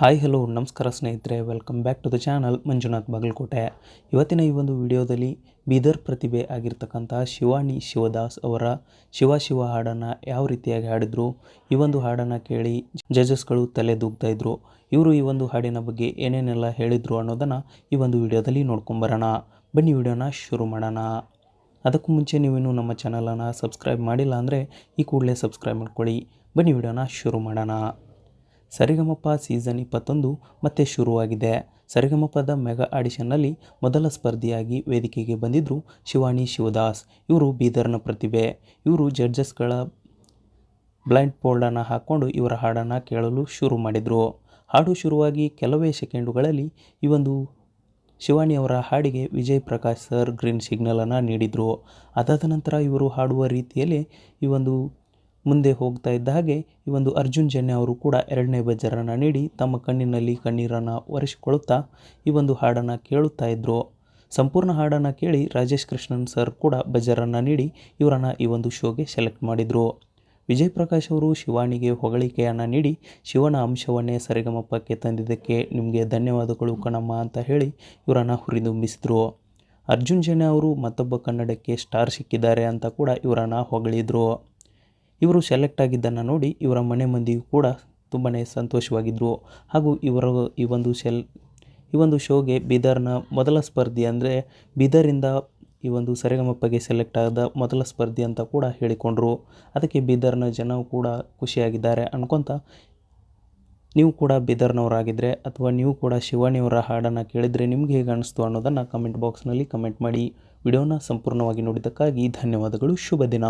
Hi, hello, ನಮಸ್ಕಾರ ಸ್ನೇಹಿತರೆ. Welcome back to the channel Manjunath Bagalkot. ಇವತ್ತಿನ ಈ ಒಂದು ವಿಡಿಯೋದಲ್ಲಿ ಬೀದರ್ ಪ್ರತಿಭೆ ಆಗಿರ್ತಕ್ಕಂಥ ಶಿವಾನಿ ಶಿವದಾಸ್ ಅವರ ಶಿವ ಶಿವ ಹಾಡನ್ನು ಯಾವ ರೀತಿಯಾಗಿ ಹಾಡಿದ್ರು, ಈ ಒಂದು ಹಾಡನ್ನು ಕೇಳಿ ಜಜಸ್ಗಳು ತಲೆ ದೂಗ್ತಾ ಇವರು ಈ ಒಂದು ಹಾಡಿನ ಬಗ್ಗೆ ಏನೇನೆಲ್ಲ ಹೇಳಿದರು ಅನ್ನೋದನ್ನು ಈ ಒಂದು ವಿಡಿಯೋದಲ್ಲಿ ನೋಡ್ಕೊಂಬರೋಣ. ಬನ್ನಿ ವಿಡಿಯೋನ ಶುರು ಮಾಡೋಣ. ಅದಕ್ಕೂ ಮುಂಚೆ ನೀವಿನ್ನೂ ನಮ್ಮ ಚಾನಲನ್ನು ಸಬ್ಸ್ಕ್ರೈಬ್ ಮಾಡಿಲ್ಲ ಅಂದರೆ ಈ ಕೂಡಲೇ ಸಬ್ಸ್ಕ್ರೈಬ್ ಮಾಡ್ಕೊಳ್ಳಿ. ಬನ್ನಿ ವಿಡಿಯೋನ ಶುರು ಮಾಡೋಣ. ಸರಿಗಮಪ ಸೀಸನ್ ಇಪ್ಪತ್ತೊಂದು ಮತ್ತೆ ಶುರುವಾಗಿದೆ. ಸರಿಗಮಪದ ಮೆಗಾ ಆಡಿಷನ್ನಲ್ಲಿ ಮೊದಲ ಸ್ಪರ್ಧಿಯಾಗಿ ವೇದಿಕೆಗೆ ಬಂದಿದ್ದರು ಶಿವಾನಿ ಶಿವದಾಸ್. ಇವರು ಬೀದರ್ನ ಪ್ರತಿಭೆ. ಇವರು ಜಡ್ಜಸ್ಗಳ ಬ್ಲೈಂಡ್ ಪೋಲ್ಡನ್ನು ಹಾಕ್ಕೊಂಡು ಇವರ ಹಾಡನ್ನು ಕೇಳಲು ಶುರು ಮಾಡಿದರು. ಹಾಡು ಶುರುವಾಗಿ ಕೆಲವೇ ಸೆಕೆಂಡುಗಳಲ್ಲಿ ಈ ಒಂದು ಶಿವಾನಿ ಅವರ ಹಾಡಿಗೆ ವಿಜಯ್ ಪ್ರಕಾಶ್ ಸರ್ ಗ್ರೀನ್ ಸಿಗ್ನಲನ್ನು ನೀಡಿದರು. ಅದಾದ ನಂತರ ಇವರು ಹಾಡುವ ರೀತಿಯಲ್ಲಿ ಈ ಒಂದು ಮುಂದೆ ಹೋಗ್ತಾ ಇದ್ದ ಹಾಗೆ ಈ ಒಂದು ಅರ್ಜುನ್ ಜನ್ಯ ಅವರು ಕೂಡ ಎರಡನೇ ಬಜಾರನ್ನು ನೀಡಿ ತಮ್ಮ ಕಣ್ಣಿನಲ್ಲಿ ಕಣ್ಣೀರನ್ನು ಒರೆಸಿಕೊಳ್ಳುತ್ತಾ ಈ ಒಂದು ಹಾಡನ್ನು ಕೇಳುತ್ತಾ ಇದ್ದರು ಸಂಪೂರ್ಣ ಹಾಡನ್ನು ಕೇಳಿ ರಾಜೇಶ್ ಕೃಷ್ಣನ್ ಸರ್ ಕೂಡ ಬಜರನ್ನು ನೀಡಿ ಇವರನ್ನು ಈ ಒಂದು ಶೋಗೆ ಸೆಲೆಕ್ಟ್ ಮಾಡಿದರು. ವಿಜಯ್ ಪ್ರಕಾಶ್ ಅವರು ಶಿವಾಣಿಗೆ ಹೊಗಳಿಕೆಯನ್ನು ನೀಡಿ ಶಿವನ ಅಂಶವನ್ನೇ ಸರಿಗಮಪ್ಪಕ್ಕೆ ತಂದಿದ್ದಕ್ಕೆ ನಿಮಗೆ ಧನ್ಯವಾದಗಳು ಕಣಮ್ಮ ಅಂತ ಹೇಳಿ ಇವರನ್ನು ಹುರಿದುಂಬಿಸಿದರು ಅರ್ಜುನ್ ಜನ್ಯ ಅವರು ಮತ್ತೊಬ್ಬ ಕನ್ನಡಕ್ಕೆ ಸ್ಟಾರ್ ಸಿಕ್ಕಿದ್ದಾರೆ ಅಂತ ಕೂಡ ಇವರನ್ನು ಹೊಗಳಿದ್ರು. ಇವರು ಸೆಲೆಕ್ಟ್ ಆಗಿದ್ದನ್ನು ನೋಡಿ ಇವರ ಮನೆ ಮಂದಿಯು ಕೂಡ ತುಂಬಾ ಸಂತೋಷವಾಗಿದ್ದರು ಹಾಗೂ ಇವರ ಈ ಒಂದು ಸೆಲ್ ಈ ಒಂದು ಶೋಗೆ ಬೀದರ್ನ ಮೊದಲ ಸ್ಪರ್ಧಿ ಅಂದರೆ ಬೀದರಿಂದ ಈ ಒಂದು ಸರಿಗಮಪ್ಪಗೆ ಸೆಲೆಕ್ಟ್ ಆದ ಮೊದಲ ಸ್ಪರ್ಧಿ ಅಂತ ಕೂಡ ಹೇಳಿಕೊಂಡ್ರು. ಅದಕ್ಕೆ ಬೀದರ್ನ ಜನ ಕೂಡ ಖುಷಿಯಾಗಿದ್ದಾರೆ. ಅನ್ಕೊತ ನೀವು ಕೂಡ ಬೀದರ್ನವರಾಗಿದ್ದರೆ ಅಥವಾ ನೀವು ಕೂಡ ಶಿವಾನಿಯವರ ಹಾಡನ್ನು ಕೇಳಿದರೆ ನಿಮಗೆ ಹೇಗೆ ಅನಿಸ್ತು ಅನ್ನೋದನ್ನು ಕಮೆಂಟ್ ಬಾಕ್ಸ್ನಲ್ಲಿ ಕಮೆಂಟ್ ಮಾಡಿ. ವಿಡಿಯೋನ ಸಂಪೂರ್ಣವಾಗಿ ನೋಡಿದ್ದಕ್ಕಾಗಿ ಧನ್ಯವಾದಗಳು. ಶುಭ ದಿನ.